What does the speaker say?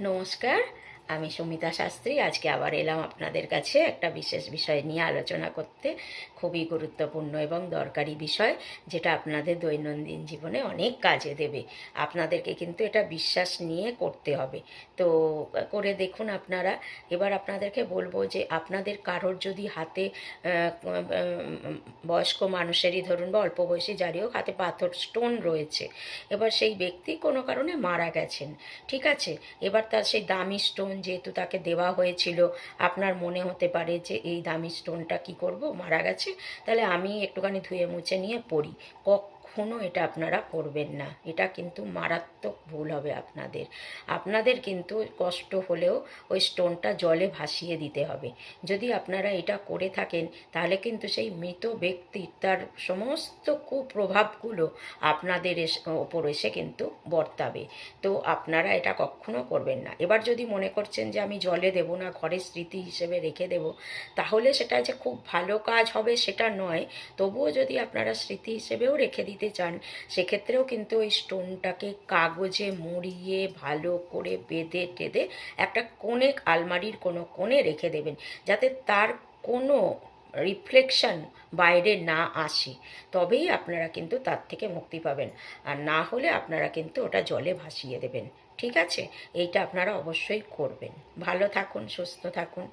নমস্কার আমি সুমিতা শাস্ত্রী, আজকে আবার এলাম আপনাদের কাছে একটা বিশেষ বিষয় নিয়ে আলোচনা করতে। খুবই গুরুত্বপূর্ণ এবং দরকারি বিষয়, যেটা আপনাদের দৈনন্দিন জীবনে অনেক কাজে দেবে। আপনাদেরকে কিন্তু এটা বিশ্বাস নিয়ে করতে হবে। তো, করে দেখুন আপনারা। এবার আপনাদেরকে বলব যে, আপনাদের কারোর যদি হাতে বয়স্ক মানুষেরই ধরুন বা অল্প বয়সী যারই হোক, হাতে পাথর, স্টোন রয়েছে, এবার সেই ব্যক্তি কোনো কারণে মারা গেছেন, ঠিক আছে? এবার তার সেই দামি স্টোন যেহেতু তাকে দেওয়া হয়েছিল, আপনার মনে হতে পারে যে এই দামি স্টোনটা কি করব? মারা গেছে। তাহলে আমি একটুখানি ধুয়ে মুছে নিয়ে পড়ি। কখনো এটা আপনারা করবেন না। এটা কিন্তু মারাত্মক ভুল হবে আপনাদের। আপনাদের কিন্তু কষ্ট হলেও ওই স্টোনটা জলে ভাসিয়ে দিতে হবে। যদি আপনারা এটা করে থাকেন, তাহলে কিন্তু সেই মৃত ব্যক্তির, তার সমস্ত কুপ্রভাবগুলো আপনাদের ওপর এসে কিন্তু বর্তাবে। তো আপনারা এটা কখনো করবেন না। এবার যদি মনে করছেন যে আমি জলে দেব না, ঘরের স্মৃতি হিসেবে রেখে দেব, তাহলে সেটা যে খুব ভালো কাজ হবে সেটা নয়। তবুও যদি আপনারা স্মৃতি হিসেবেও রেখে দিতে চান, সেক্ষেত্রেও কিন্তু ওই স্টোনটাকে কাগজে মুড়িয়ে ভালো করে বেঁধে টেঁধে একটা কোণে আলমারির কোনো কোণে রেখে দেবেন, যাতে তার কোনো রিফ্লেকশন বাইরে না আসে। তবেই আপনারা কিন্তু তার থেকে মুক্তি পাবেন, আর না হলে আপনারা কিন্তু ওটা জলে ভাসিয়ে দেবেন। ঠিক আছে? এইটা আপনারা অবশ্যই করবেন। ভালো থাকুন, সুস্থ থাকুন।